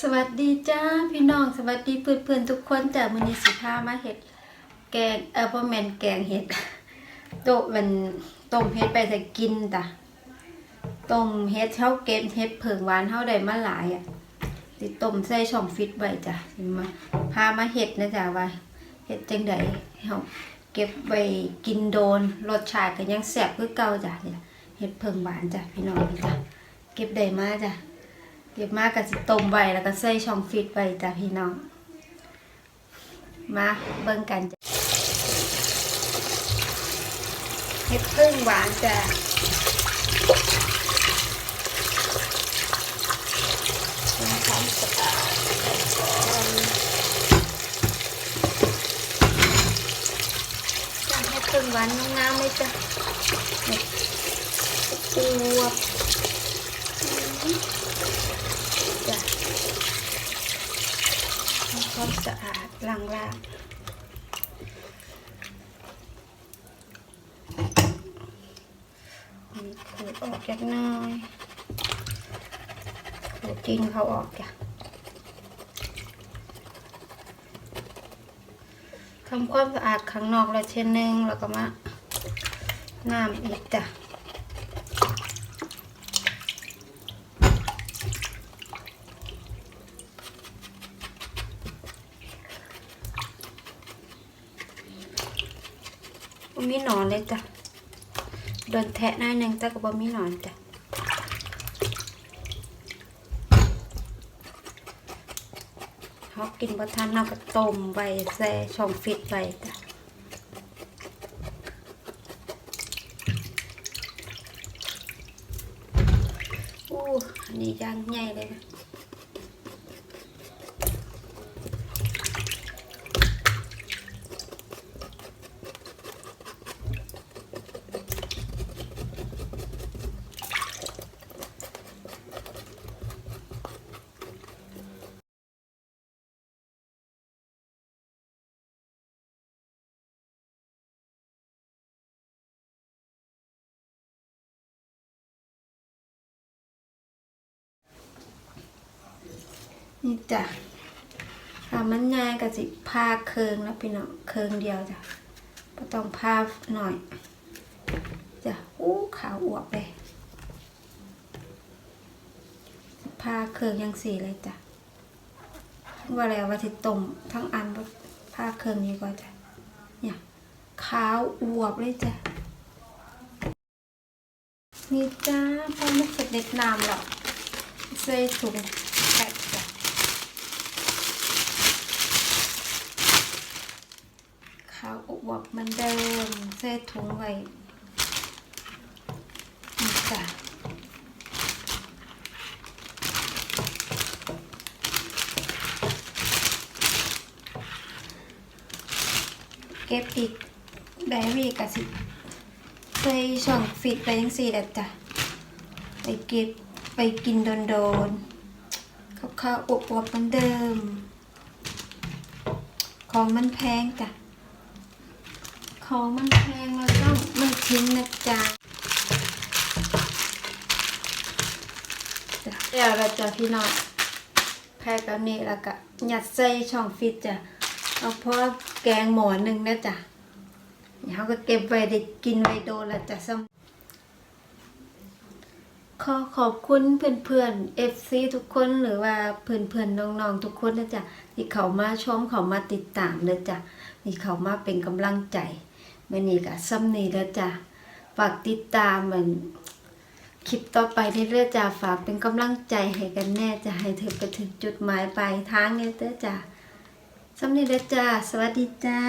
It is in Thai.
สวัสดีจ้าพี่น้องสวัสดีเพื่อนๆทุกคนจ้ะมื้อนี้สิพามาเฮ็ดแกงเออบ่แมนแกงเห็ดโตมันต้มเฮ็ดไปใส่กินจ้ะต้มเฮ็ดเฮาเก็บเฮ็ดเผิงหวานเฮาได้มาหลายอะสิต้มใส่ช่องฟิตไว้จ้ะมาพามาเฮ็ดนะจ้ะว่าเฮ็ดจังไดเฮาเก็บไว้กินโดนรสชาติก็ยังแซ่บคือเก่าจ้ะเนี่ยเฮ็ดเผิงหวานจ้ะพี่น้องนี่จ้ะเก็บได้มาจ้ะ เก็บมากกับสิต้มไว้แล้วก็ใส่ช่องฟิตไว้จ้ะพี่น้อง มาเบิ่งกันจ้ะเห็ดพึ่งหวานจ้ะทำความสะอาดก่อนจ้ะเห็ดพึ่งหวานน้ำๆเลยจ้ะเห็ดอวบอืม จ้ะทำความ สะอาดล้างล่างขูดออกจากหน้อยขูดดินเขาออกจ้ะทำความสะอาดข้างนอกแล้วเช่นนึงแล้วก็มาน้ำอีกจ้ะ บ่มีหนอนเลยจ้ะโดนแทะหน้อยหนึ่งแต่ก็บ่มีหนอนจ้ะเขากินบ่ทันเราก็ต้มไว้แช่ช่องฟิตไว้จ้ะอู้อันนี้ย่างใหญ่เลยนะ นี่จ้ะถ้ามันง่ายก็สิพาเคืองแล้วพี่น้องเคืองเดียวจ้ะก็ต้องพาหน่อยจ้ะอู้ขาวอวบเลยสิพาเคืองยังสีเลยจ้ะว่าแล้วว่าสิต้มทั้งอันว่าเคืองนี้ก็จ้ะเนี่ยขาวอวบเลยจ้ะนี่จ้าพอไม่เสร็จเด็ดน้ำหรอกใส่ถุงแพ็คจ้ะ ข้าว อบวบเหมือนเดิมใส่ถุงไว้นี่จ้ะเก็บอีกได้วีกะสิใส่ช่องฟิตไปยังสี่แหละจ้ะไปเก็บไปกินโดนๆข้าวข้าวอบวบเหมือนเดิม ของมันแพงจ้ะ ของมันแพงเราต้องไม่ทิ้งนะจ๊ะเดี๋ยวเราจะพี่น้องแพ้แบบนี้แล้วก็ยัดใส่ช่องฟิตจ้ะเอาเพราะแกงหมอหนึ่งนะจ๊ะเดี๋ยวเขาก็เก็บไว้ได้กินไว้โดนละจ้ะซ้ำขอขอบคุณเพื่อนๆ FC ทุกคนหรือว่าเพื่อนๆน้องๆทุกคนนะจ๊ะที่เขามาชมเขามาติดตามเลยจ้ะที่เขามาเป็นกำลังใจ มื่อนี้ก็ซ้ำนี้แล้วจ้ะฝากติดตามเหมือนคลิปต่อไปที่เรื่อยๆจ้ะฝากเป็นกำลังใจให้กันแน่จะให้เธอไปถึงจุดหมายปลายทางเนี่ยเด้อจ้ะซ้ำนี้แล้วจ้ะสวัสดีจ้า